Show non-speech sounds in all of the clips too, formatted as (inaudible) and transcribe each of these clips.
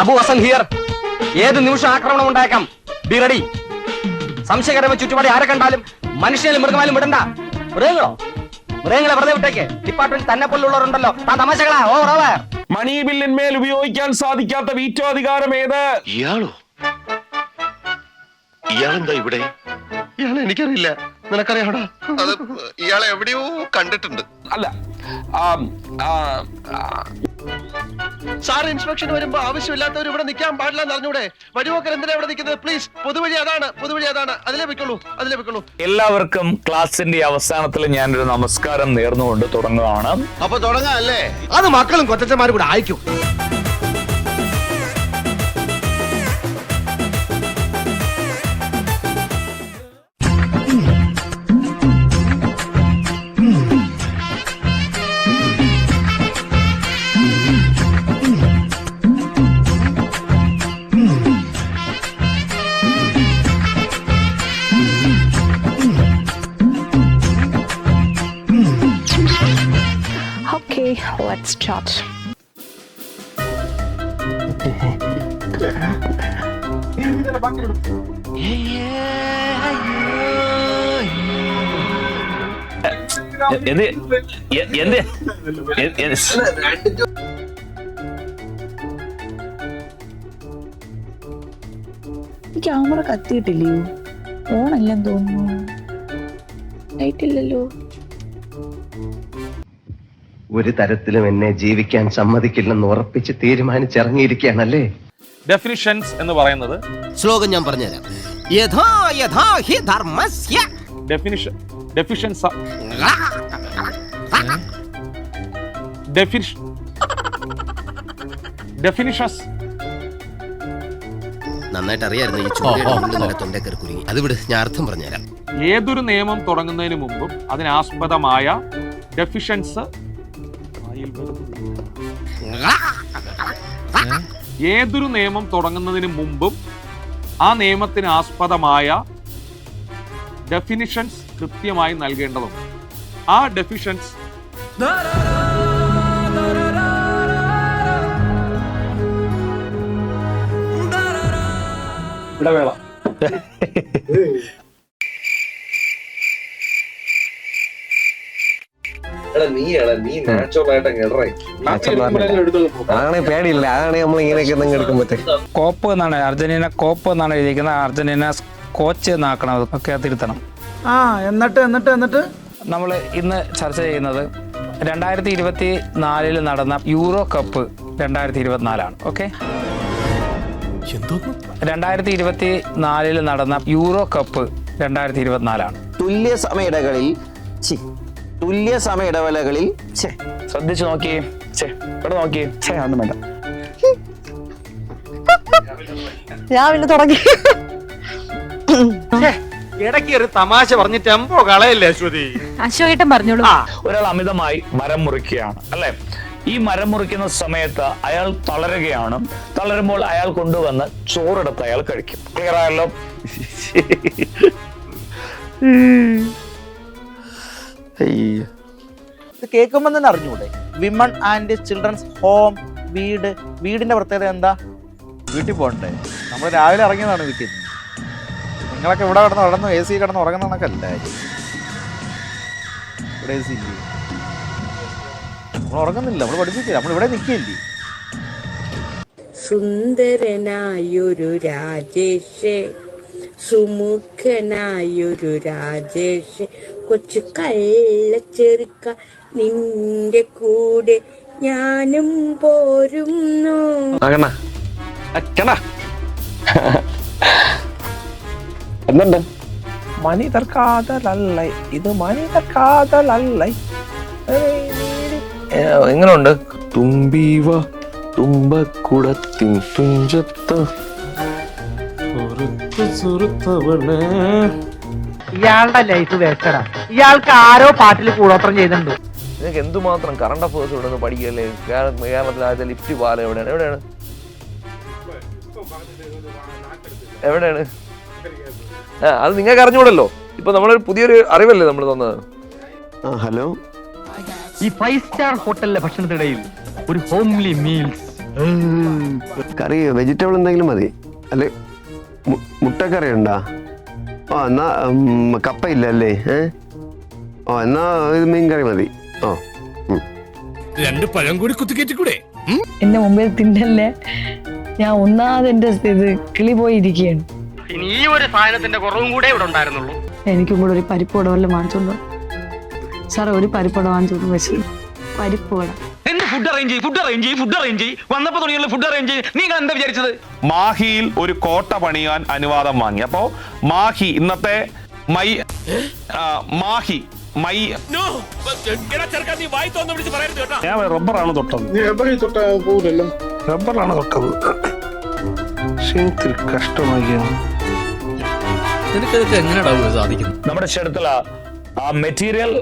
Abu Hasan here. ഏത് നിമിഷം ആക്രമണം ഉണ്ടായേക്കാം? Be ready. സംശയകരമായ ചുറ്റുപാടി ആരെ കണ്ടാലും മനുഷ്യനും മൃഗമാലും വിടണ്ട. മൃഗങ്ങളോ? മൃഗങ്ങളെ വെറുതെ വിട്ടേക്ക്. ഡിപ്പാർട്ട്മെന്റ് തന്നെ പോലുള്ളവരുണ്ടല്ലോ. ആ തമാശകളാ. ഓ ഓവർ മണി ബില്ലിന്മേൽ ഉപയോഗിക്കാൻ സാധിക്കാത്ത വീറ്റോ അധികാരം ഏത്? ഇയാളോ? ഇയാളെന്താ ഇവിടെ? ഇയാളെ എനിക്കറിയില്ല. നിനക്കറിയാടാ അത് ഇയാളെ എവിടെയോ കണ്ടിട്ടുണ്ട്. അല്ല ആ, ആ, ആ, സാർ ഇൻസ്പെക്ഷൻ വരുമ്പോ ആവശ്യമില്ലാത്തവർ ഇവിടെ നിൽക്കാൻ പാടില്ല എന്ന് അറിഞ്ഞൂടെ? വഴിപോക്കർ എന്തിനാ ഇവിടെ നിൽക്കുന്നത്? പ്ലീസ് പൊതുവഴി അതാണ് പൊതുവഴി അതാണ്. അതിലേ വെക്കുള്ളൂ അതിലേ വെക്കുള്ളൂ. എല്ലാവർക്കും ക്ലാസിന്റെ അവസാനത്തിൽ ഞാനൊരു നമസ്കാരം നേർന്നുകൊണ്ട് തുടങ്ങുകയാണ്. അപ്പൊ തുടങ്ങാം അല്ലേ? അത് മക്കളും കൊച്ചന്മാരും കൂടെ അയക്കും. Let's start. എന്ത്? എന്ത്? ക്യാമറ കത്തിയിട്ടില്ലയോ ഓണല്ലെന്ന് തോന്നുന്നു. ലൈറ്റ് ഇല്ലല്ലോ. ഒരു തരത്തിലും എന്നെ ജീവിക്കാൻ സമ്മതിക്കില്ലെന്ന് ഉറപ്പിച്ച് തീരുമാനിച്ചിറങ്ങിയിരിക്കുകയാണല്ലേ? ഡെഫിനിഷൻസ് എന്ന് പറയുന്നത് ശ്ലോകം ഞാൻ പറഞ്ഞുതരാം. യഥാ യഥാ ഹി ധർമ്മസ്യ. ഡെഫിനിഷൻ ഡെഫിഷ്യൻസ് ഡെഫിനിഷൻ ഡെഫിനിഷൻസ് നന്നായിട്ട് അറിയായിരുന്നു ഈ ചൂരയുടെ ഉള്ളിൽ നല്ല തൊണ്ടേ കുരുങ്ങി. അത് വിട് ഞാൻ അർത്ഥം പറഞ്ഞുതരാം. ഏതൊരു നിയമം തുടങ്ങുന്നതിന് മുമ്പും അതിനാസ്പദമായ ഡെഫിഷ്യൻസ് ഏതൊരു നിയമം തുടങ്ങുന്നതിന് മുമ്പും ആ നിയമത്തിന് ആസ്പദമായ ഡെഫിനിഷൻസ് കൃത്യമായി നൽകേണ്ടതുണ്ട്. ആ ഡെഫിഷൻസ് ഇടവേള. (laughs) അതാണ് പേടിയില്ല. അതാണ് നമ്മൾ ഇങ്ങനെയൊക്കെ എന്തെങ്കിലും കോപ്പ് എന്നാണ് അർജന്റീന കോപ്പ് എന്നാണ് എഴുതിയിരിക്കുന്നത്. അർജന്റീന കോച്ച് എന്നാക്കണം. ഒക്കെ തിരുത്തണം. ആ എന്നിട്ട് എന്നിട്ട് എന്നിട്ട്? നമ്മൾ ഇന്ന് ചർച്ച ചെയ്യുന്നത് രണ്ടായിരത്തി ഇരുപത്തി നാലിൽ നടന്ന യൂറോ കപ്പ് രണ്ടായിരത്തി ഇരുപത്തിനാലാണ് ഓക്കെ രണ്ടായിരത്തി ഇരുപത്തി നാലിൽ നടന്ന യൂറോ കപ്പ് രണ്ടായിരത്തി ഇരുപത്തിനാലാണ് തുല്യ സമയടകളിൽ തുല്യ സമയ ഇടവേളകളിൽ ഛെ, ശ്രദ്ധിച്ചു നോക്കിയേ ഛേ ഇവിടെ നോക്കിയേ ഛേ ഒന്നും വേണ്ട. ഞാൻ പിന്നെ തുടങ്ങി ഇടയ്ക്ക് ഒരു തമാശ പറഞ്ഞ് ടെമ്പോ കളയല്ലേ അശ്വതി അശോകേട്ടൻ പറഞ്ഞോളൂ. ഒരാൾ അമിതമായി മരം മുറിക്കുകയാണ് അല്ലെ? ഈ മരം മുറിക്കുന്ന സമയത്ത് അയാൾ തളരുകയാണ്. തളരുമ്പോൾ അയാൾ കൊണ്ടുവന്ന് ചോറെടുത്ത് അയാൾ കഴിക്കും. ക്ലിയർ ആയല്ലോ? (laughs) ഇത് കേൾക്കുമ്പോൾ തന്നെ അറിഞ്ഞൂടെ? വിമൺ ആൻഡ് ചിൽഡ്രൻസ് ഹോം വീട് വീടിന്റെ പ്രത്യേകത എന്താ? വീട്ടിൽ പോകണ്ടേ. നമ്മൾ രാവിലെ ഇറങ്ങിയതാണ് വീട്ടിൽ. നിന്ന് നിങ്ങളൊക്കെ ഇവിടെ കിടന്ന് ഉടന്നു എ സി കിടന്ന് ഉറങ്ങുന്നതൊക്കെ അല്ല ഇവിടെ എ സി ഇല്ലേ? നമ്മൾ ഉറങ്ങുന്നില്ല നമ്മൾ പഠിപ്പിക്കില്ല നമ്മൾ ഇവിടെ നിൽക്കില്ലേ സുന്ദരനായൊരു രാജേഷ്. സുമുഖനായൊരു രാജേഷ് കൊച്ചു കള്ളച്ചെറുക്ക നിന്റെ കൂടെ ഞാനും പോരുന്നു. എന്തുണ്ട്? മനിതർ കാതലല്ല? ഇത് മനിതർ കാതലല്ല? എങ്ങനെയുണ്ട് തുമ്പീവ തുമ്പക്കുടത്തിൻ തുഞ്ചത്ത്. ഇയാളുടെ ലൈഫ് വേസ്റ്റഡാ ഇയാൾക്ക് ആരോ പാട്ടിൽ കൂടോത്രം ചെയ്യുന്നുണ്ട്. നിങ്ങൾക്ക് എന്തുമാത്രം കറണ്ട് അഫേഴ്സ് ഇവിടെ നിന്ന് പഠിക്കല്ലേ കേര- കേരളത്തിൽ ആദ്യത്തെ ലിഫ്റ്റ് പാലം എവിടെയാണ്? എവിടെയാണ്? എവിടെയാണ്? ആ അത് നിങ്ങൾക്ക് അറിഞ്ഞൂടല്ലോ ഇപ്പൊ നമ്മളൊരു പുതിയൊരു അറിവല്ലേ നമ്മൾ തന്നത്? ഹലോ? ഈ ഫൈവ് സ്റ്റാർ ഹോട്ടലിലെ ഭക്ഷണത്തിനിടയിൽ ഒരു ഹോംലി മീൽസ് കറി വെജിറ്റബിൾ എന്തെങ്കിലും മതി. അല്ലെ? മുട്ടക്കറി ഉണ്ടോ ഓ എന്നാ കപ്പയില്ല അല്ലേ ഏ? ഓ എന്നാ ഇത് മീൻ കറി മതി ഓ. രണ്ട് പഴം കൂടി കുത്തിക്കേറ്റിക്കൂടെ? എന്റെ മുമ്പിൽ തിന്നല്ലേ? ഞാൻ ഒന്നാമത് എന്റെ ഇത് കിളി പോയിരിക്കുകയാണ്. ഇനി ഈ ഒരു സാധനത്തിന്റെ കുറവും കൂടെ ഇവിടെ ഉണ്ടായിരുന്നുള്ളൂ. എനിക്കും കൂടെ ഒരു പരിപ്പോട വല്ലതും വാങ്ങിച്ചോണ്ടോ സാറേ ഒരു പരിപ്പോട വാങ്ങിച്ചോണ്ട് വെച്ച് പരിപ്പോട ഫുഡ് അറേഞ്ച് ചെയ്യും ഫുഡ് അറേഞ്ച് ചെയ്യും ഫുഡ് അറേഞ്ച് ചെയ്യും. വന്നപ്പോ തുടങ്ങിയുള്ള ഫുഡ് അറേഞ്ച് ചെയ്യും. നിങ്ങൾ എന്താ വിചാരിച്ചത്? മാഹിയിൽ ഒരു കോട്ട പണിയാൻ അനുവാദം വാങ്ങി. അപ്പോ മാഹി ഇന്നത്തെ മൈ മാഹി മൈ ഞാൻ റബ്ബറാണ് തൊട്ടത്. റബ്ബറാണ് തൊട്ടത്. കഷ്ടമാക്കിയാണ് നമ്മുടെ ചെടുത്തല ആ മെറ്റീരിയൽ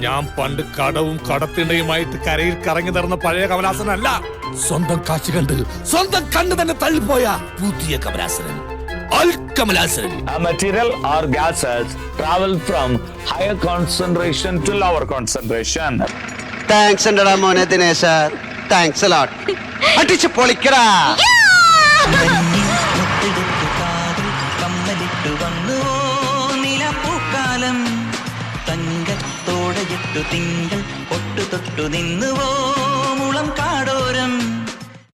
ഞാൻ പണ്ട് കടവും കടത്തിണ്ടയുമായിട്ട് കരയിൽ കറങ്ങി നടന്ന പഴയ കമലാസനല്ല. സ്വന്തം കാശ് കണ്ട് സ്വന്തം കണ്ണ് തന്നെ തള്ളിപ്പോയ പുതിയ Kamalasanan. a material or gases travel from higher concentration to lower concentration. Thanks ഉണ്ടടാ മോനെ ദിനേശ. താങ്ക്സ് അലോട്ട് അടിച്ച് പൊളിക്കടാ. ഇട്ടു തിങ്കൾ ഒട്ടു തൊട്ടു നിന്നുവോ?